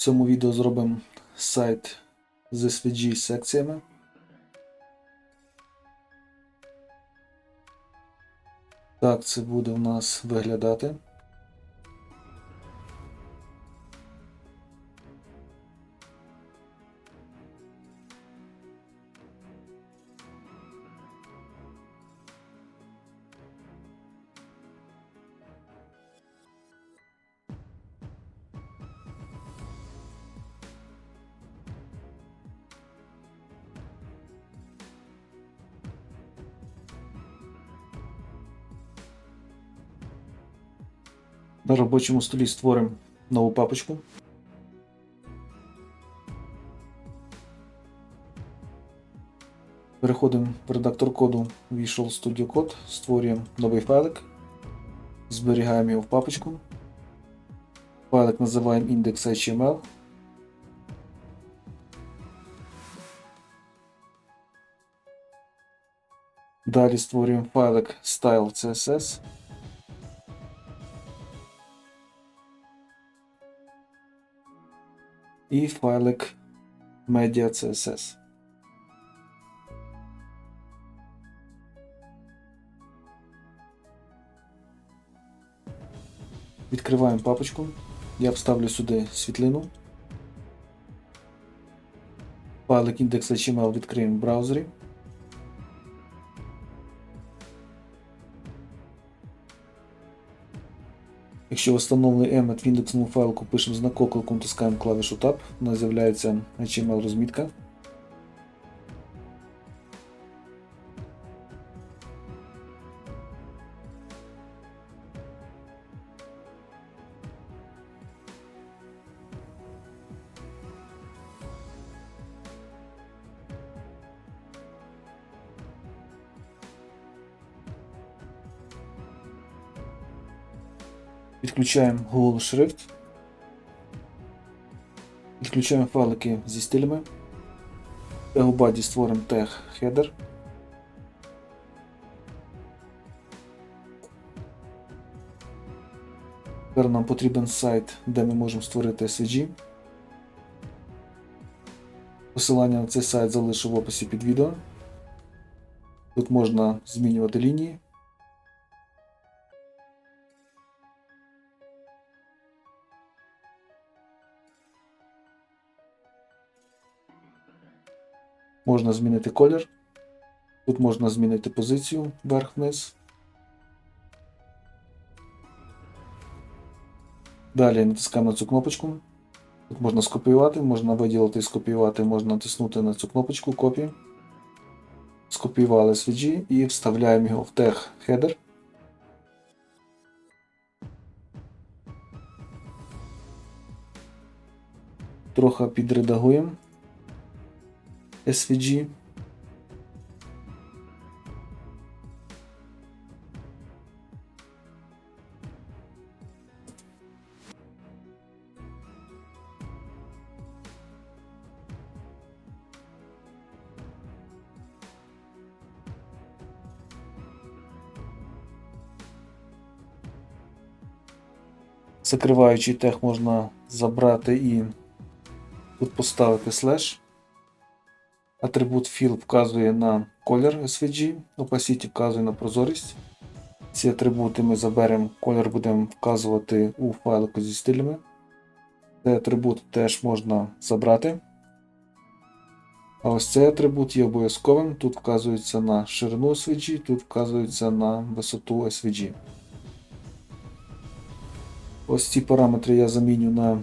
цьому відео зробимо сайт з SVG секціями. Так це буде у нас виглядати. Робочому столі створимо нову папочку. Переходимо в редактор коду Visual Studio Code, створюємо новий файлик, зберігаємо його в папочку. Файлик називаємо index.html. Далі створюємо файлик style.css. і файлик media.css. Відкриваємо папочку. Я вставлю сюди світлину. Файлик index.html відкриємо в браузері. Якщо встановлений емет в індексному файлику пишемо знак оклику, натискаємо клавішу Tab, у нас з'являється HTML розмітка. Відключаємо Google шрифт. Відключаємо файлики зі стилями. В body створимо тег header. Тепер нам потрібен сайт, де ми можемо створити SVG. Посилання на цей сайт залишу в описі під відео. Тут можна змінювати лінії. Можна змінити колір. Тут можна змінити позицію вверх-вниз. Далі натискаємо на цю кнопочку. Тут можна скопіювати, можна виділити і скопіювати, можна натиснути на цю кнопочку копії. Скопіювали SVG і вставляємо його в тег header. Трохи підредагуємо. SVG. Закриваючий тег можна забрати і тут поставити слеш. Атрибут Fill вказує на колір SVG, Opacity вказує на прозорість. Ці атрибути ми заберемо, колір будемо вказувати у файлику зі стилями. Цей атрибут теж можна забрати. А ось цей атрибут є обов'язковим. Тут вказується на ширину SVG, тут вказується на висоту SVG. Ось ці параметри я заміню на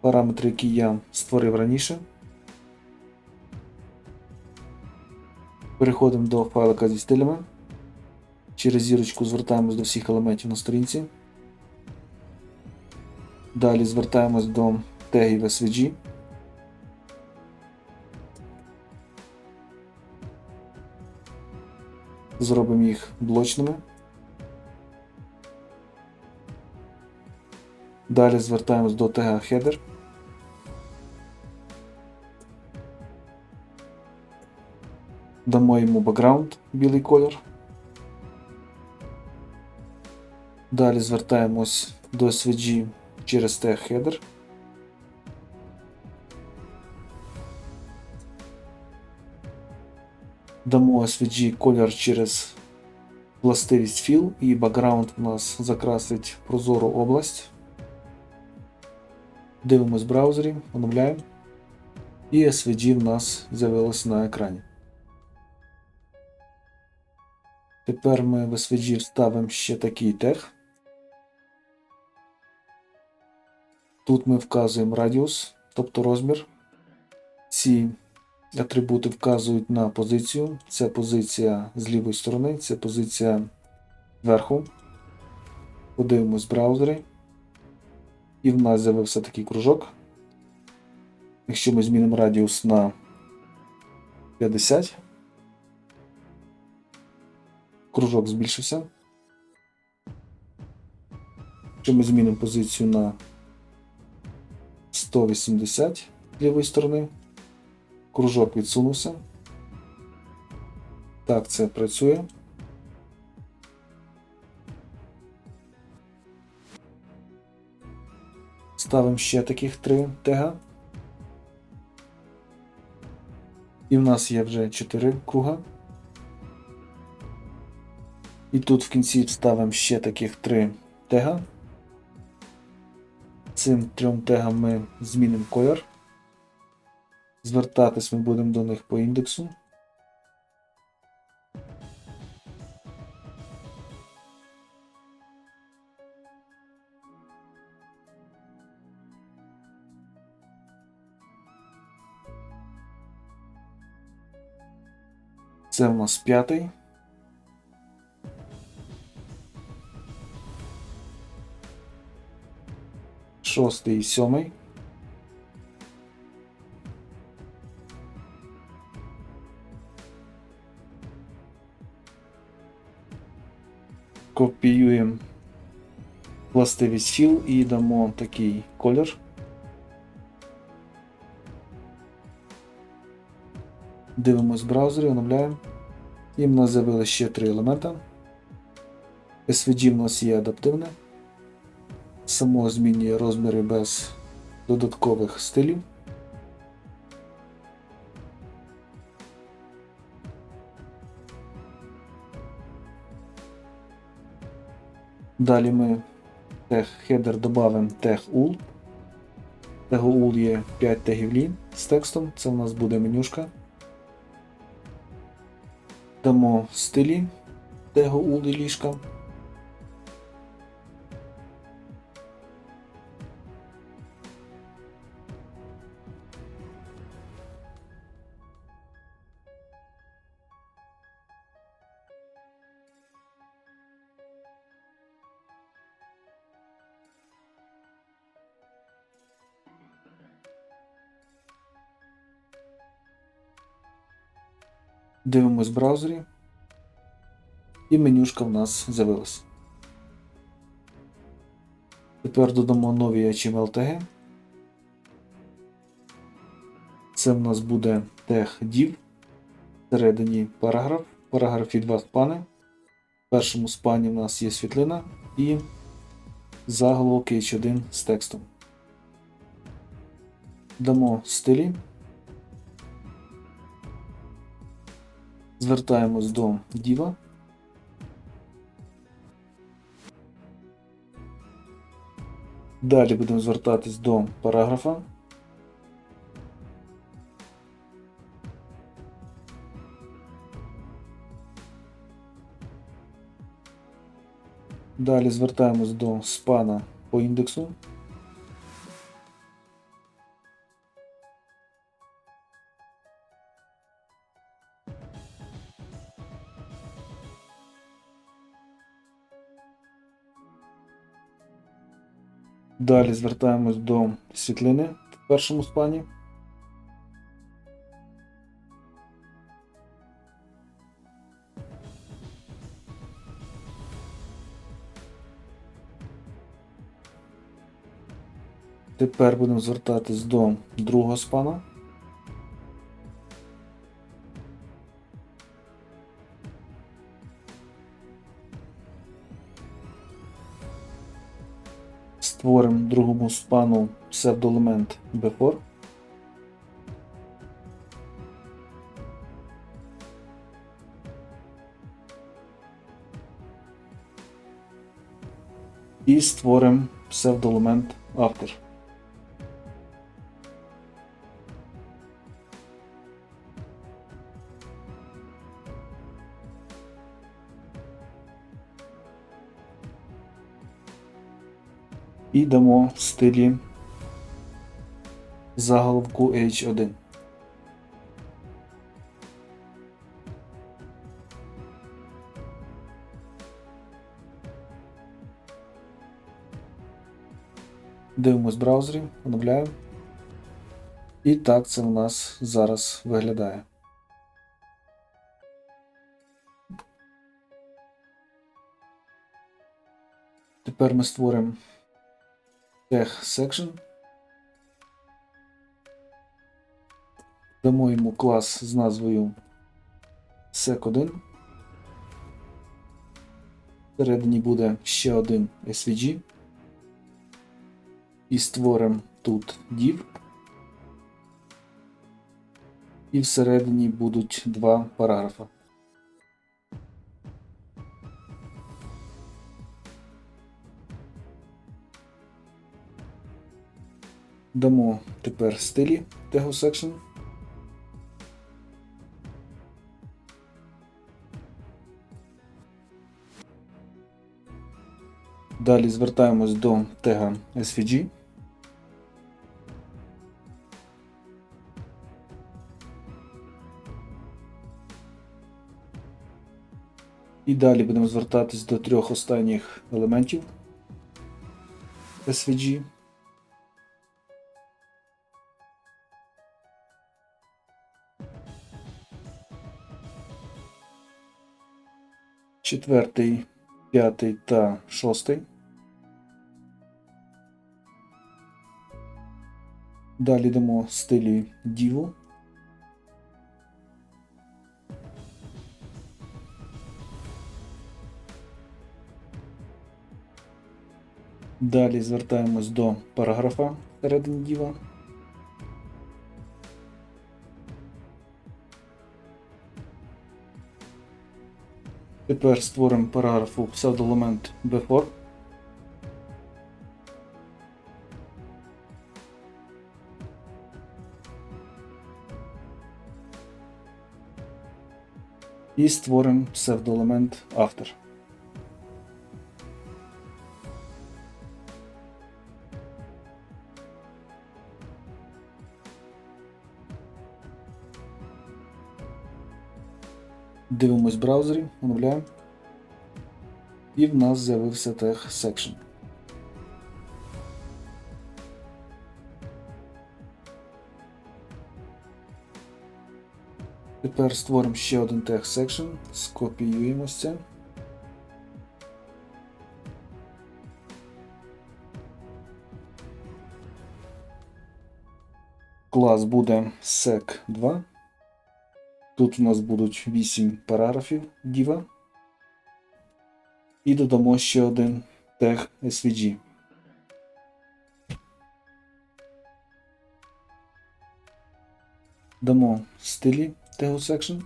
параметри, які я створив раніше. Переходимо до файлика зі стилями. Через зірочку звертаємось до всіх елементів на сторінці. Далі звертаємось до тегів SVG. Зробимо їх блочними. Далі звертаємось до тега header. Дамо йому бекграунд білий колір. Далі звертаємось до SVG через T-header. Дамо SVG колір через властивість філ і бекграунд у нас закрасить прозору область. Дивимось в браузері, оновляємо. І SVG в нас з'явилось на екрані. Тепер ми в SVG вставимо ще такий тег. Тут ми вказуємо радіус, тобто розмір. Ці атрибути вказують на позицію. Це позиція з лівої сторони, це позиція зверху. Подивимось в браузері. І в нас з'явився такий кружок. Якщо ми змінимо радіус на 50, кружок збільшився. Якщо ми змінимо позицію на 180 з лівої сторони, кружок відсунувся. Так, це працює. Ставимо ще таких три тега. І в нас є вже 4 круга. І тут в кінці вставимо ще таких три тега. Цим трьом тегам ми змінимо колір. Звертатись ми будемо до них по індексу. Це у нас п'ятий. Шостий і сьомий. Копіюємо властивість Fill і дамо такий колір. Дивимось в браузері, оновляємо. І в нас з'явилися ще три елемента. SVG в нас є адаптивне. Само змінює розміри без додаткових стилів. Далі ми тег header додамо тег UL. Тегу UL є 5 тегів лін з текстом, це у нас буде менюшка. Дамо стилі тегу UL і ліжка. Дивимось в браузері. І менюшка в нас з'явилась. Тепер додамо нові HTML теги. Це в нас буде тег div. Всередині параграф. В параграфі два спани. В першому спані в нас є світлина і заголовок H1 з текстом. Дамо стилі. Звертаємось до діва. Далі будемо звертатись до параграфа. Далі звертаємось до спана по індексу. Далі звертаємось до світлини в першому спані. Тепер будемо звертатись до другого спана. другому спану псевдолемент Before. І створимо псевдолемент After. І дамо в стилі заголовку H1. Дивимось браузері, оновляємо. І так це у нас зараз виглядає. Тепер ми створимо Tech Section. Дамо йому клас з назвою sec1. Всередині буде ще один SVG. І створимо тут div. І всередині будуть два параграфи. Дамо тепер стилі Tego Section. Далі звертаємось до тега SVG. І далі будемо звертатись до трьох останніх елементів SVG. Четвертий, п'ятий та шостий. Далі йдемо стилі Divu. Далі звертаємось до параграфа всередині діва. Тепер створимо параграфу псевдоелемент before. І створимо псевдоелемент автор. Дивимось в браузері, оновляємо. І в нас з'явився тег Section. Тепер створимо ще один тег Section, скопіюємо це. Клас буде sec2. Тут у нас будуть 8 параграфів diva. І додамо ще один тег SVG. Дамо стилі тегу section.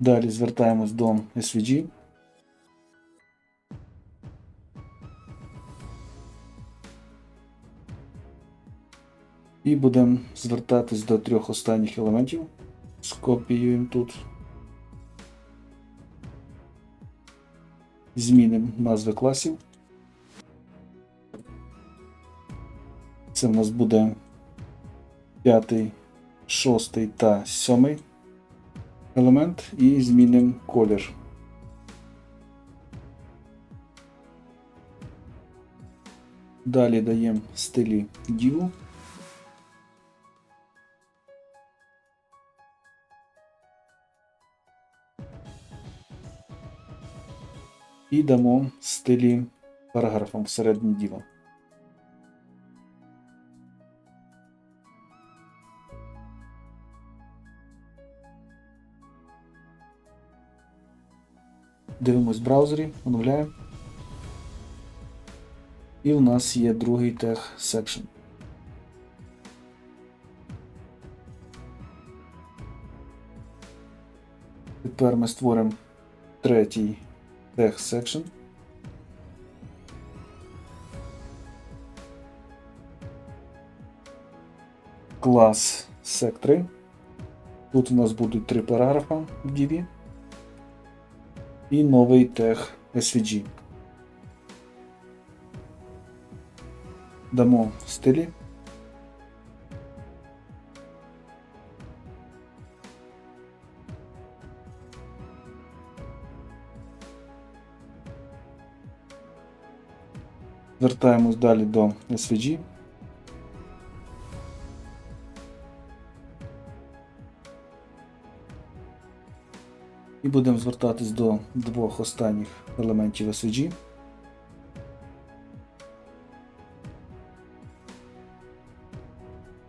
Далі звертаємось до SVG. І будемо звертатись до трьох останніх елементів. Скопіюємо тут. Змінимо назви класів. Це в нас буде п'ятий, шостий та сьомий елемент і змінимо колір. Далі даємо стилі Divu. і дамо стилі параграфом всередині діла. Дивимось в браузері, оновляємо. І в нас є другий тех секшн. Тепер ми створимо третій тех section. Клас sec3. Тут у нас будуть три параграфа в DB. І новий тег SVG. Дамо стилі. Звертаємось далі до SVG. І будемо звертатись до двох останніх елементів SVG.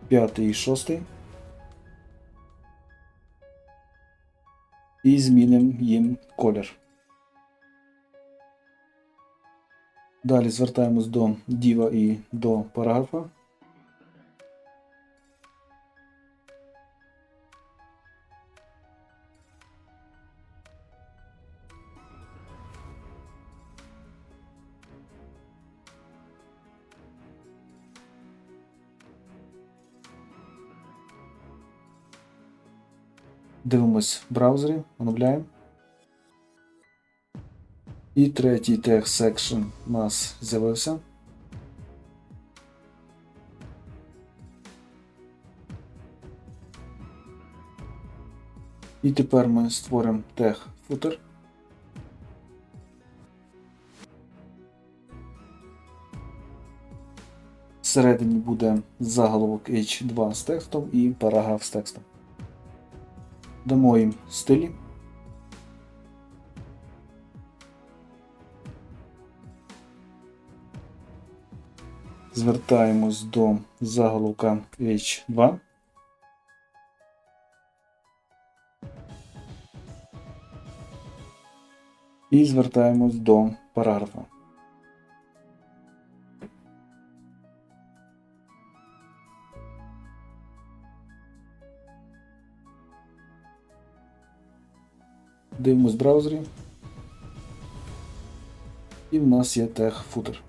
П'ятий і шостий. І змінимо їм колір. Далі звертаємось до діва і до параграфа. Дивимось в браузері, оновляємо. І третій тег section у нас з'явився. І тепер ми створимо тег footer. Всередині буде заголовок H2 з текстом і параграф з текстом. Дамо їм стилі. Звертаємось до заголовка H2. І звертаємось до параграфа. Дивимось в браузері. І в нас є тег footer.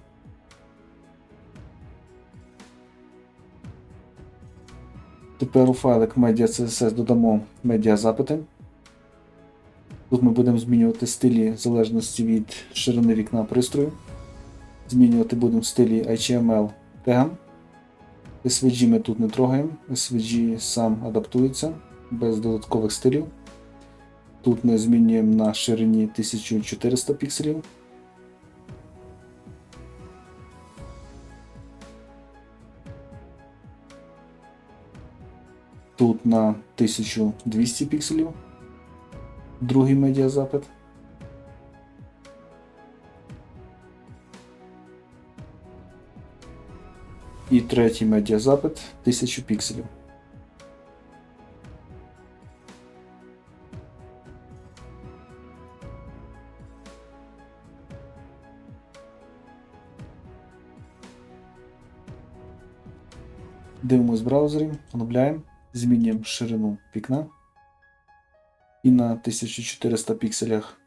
Тепер у файлик media.css додамо медіа запити. Тут ми будемо змінювати стилі в залежності від ширини вікна пристрою. Змінювати будемо стилі HTML тегам. SVG ми тут не трогаємо, SVG сам адаптується без додаткових стилів. Тут ми змінюємо на ширині 1400 пікселів. Тут на 1200 пікселів. Другий медіазапит. І третій медіазапит 1000 пікселів. Дивимось в браузері, оновляємо, змінюємо ширину вікна. І на 1400 пікселях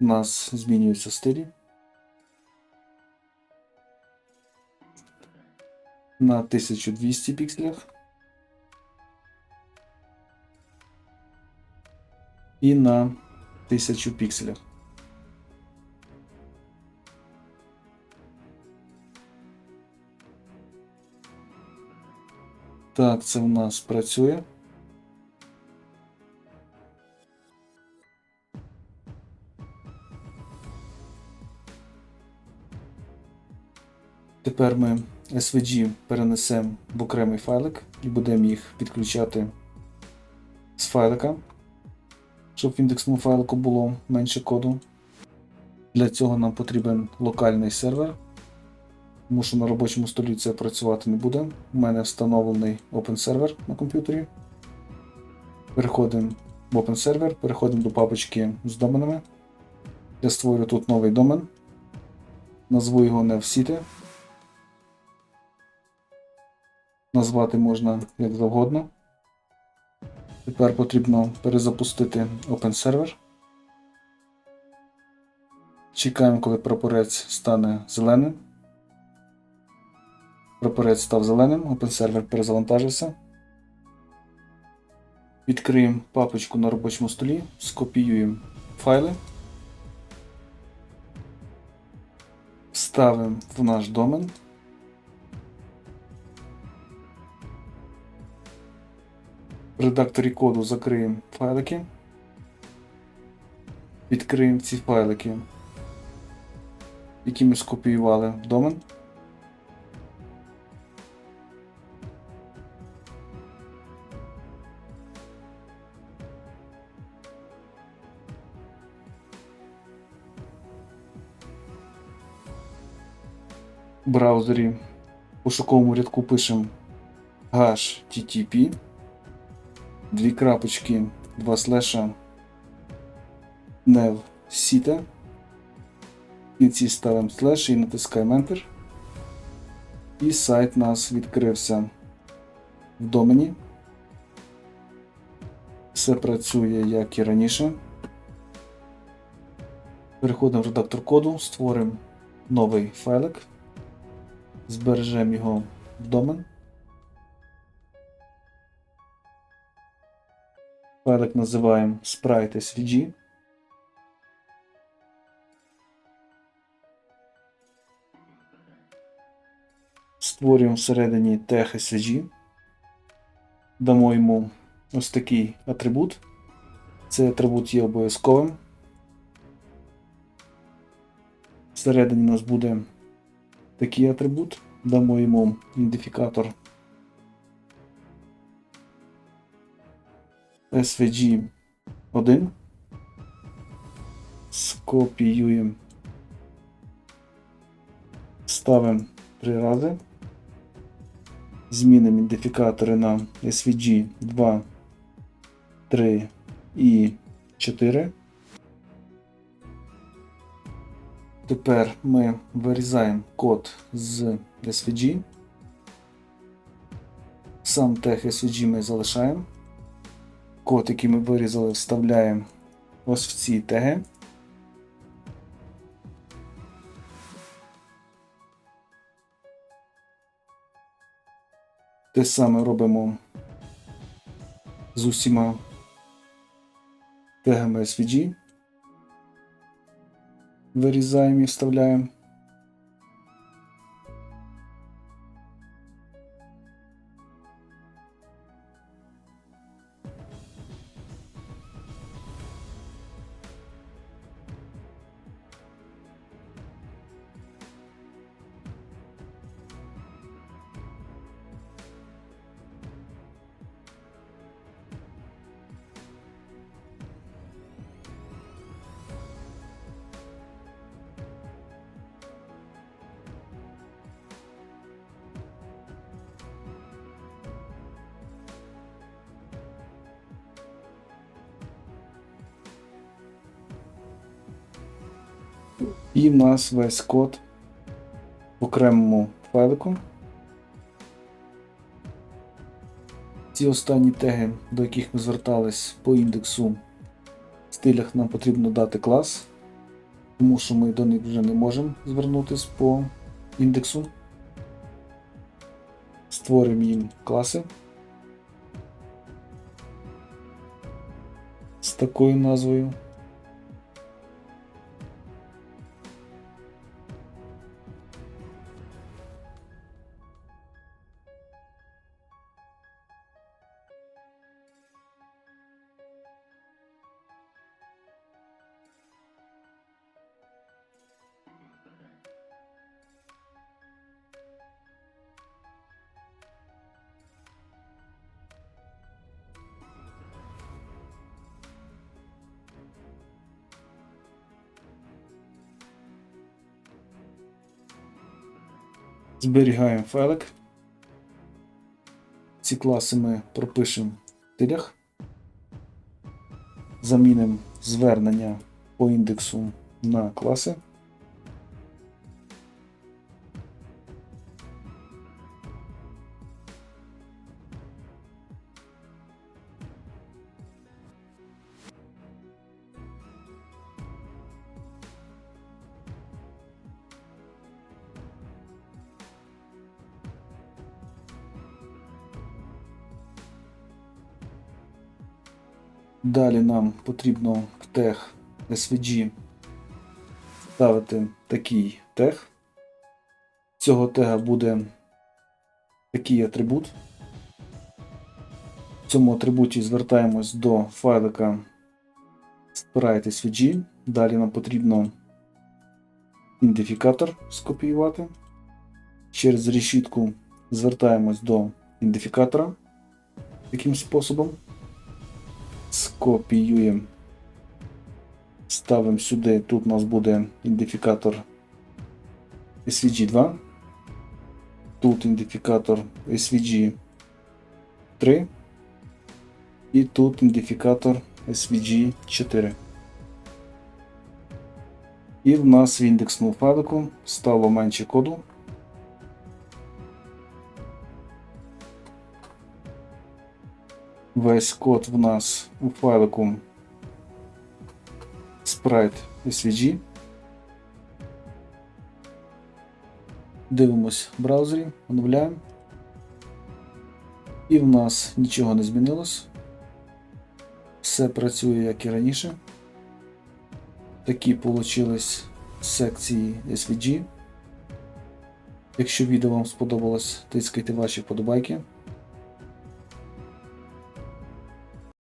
у нас змінюються стилі. На 1200 пікселях. І на 1000 пікселях. Так, це у нас працює. Тепер ми SVG перенесемо в окремий файлик і будемо їх підключати з файлика, щоб в індексному файлику було менше коду. Для цього нам потрібен локальний сервер, тому що на робочому столі це працювати не буде. У мене встановлений OpenServer на комп'ютері. Переходимо в OpenServer, переходимо до папочки з доменами. Я створю тут новий домен. Назву його NevCity. Назвати можна як завгодно. Тепер потрібно перезапустити OpenServer. Чекаємо, коли прапорець стане зеленим. Прапорець став зеленим, OpenServer перезавантажився. Відкриємо папочку на робочому столі, скопіюємо файли. Вставимо в наш домен. В редакторі коду закриємо файлики. Відкриємо ці файлики, які ми скопіювали в домен. Браузері в пошуковому рядку пишемо http дві крапочки, два слеша nev site. В кінці ставимо слеш і натискаємо Enter. І сайт у нас відкрився в домені. Все працює як і раніше. Переходимо в редактор коду, створимо новий файлик, збережемо його в домен. Файлик називаємо Sprite SVG. Створюємо всередині тег SVG. Дамо йому ось такий атрибут. Цей атрибут є обов'язковим. Всередині у нас буде такий атрибут. Дамо йому ідентифікатор SVG 1. Скопіюємо. Ставимо три рази. Змінимо ідентифікатори на SVG 2, 3 і 4. Тепер ми вирізаємо код з SVG. Сам тег SVG ми залишаємо. Код, який ми вирізали, вставляємо ось в ці теги. Те саме робимо з усіма тегами SVG. Вирізаємо і вставляємо. І в нас весь код в окремому файлику. Ці останні теги, до яких ми звертались по індексу в стилях, нам потрібно дати клас, тому що ми до них вже не можемо звернутися по індексу. Створимо їм класи з такою назвою. Зберігаємо файлик. Ці класи ми пропишемо в стилях. Замінимо звернення по індексу на класи. Далі нам потрібно в тег SVG ставити такий тег. З Цього тега буде такий атрибут. В цьому атрибуті звертаємось до файлика Sprite SVG. Далі нам потрібно ідентифікатор скопіювати. Через решітку звертаємось до ідентифікатора таким способом. Скопіюємо. Ставимо сюди. Тут у нас буде ідентифікатор SVG2. Тут ідентифікатор SVG 3. І тут ідентифікатор SVG 4. І в нас в індексному файлику стало менше коду. Весь код в нас у файлику Sprite SVG. Дивимось в браузері, оновляємо. І в нас нічого не змінилось. Все працює як і раніше. Такі получились секції SVG. Якщо відео вам сподобалось, тискайте ваші вподобайки.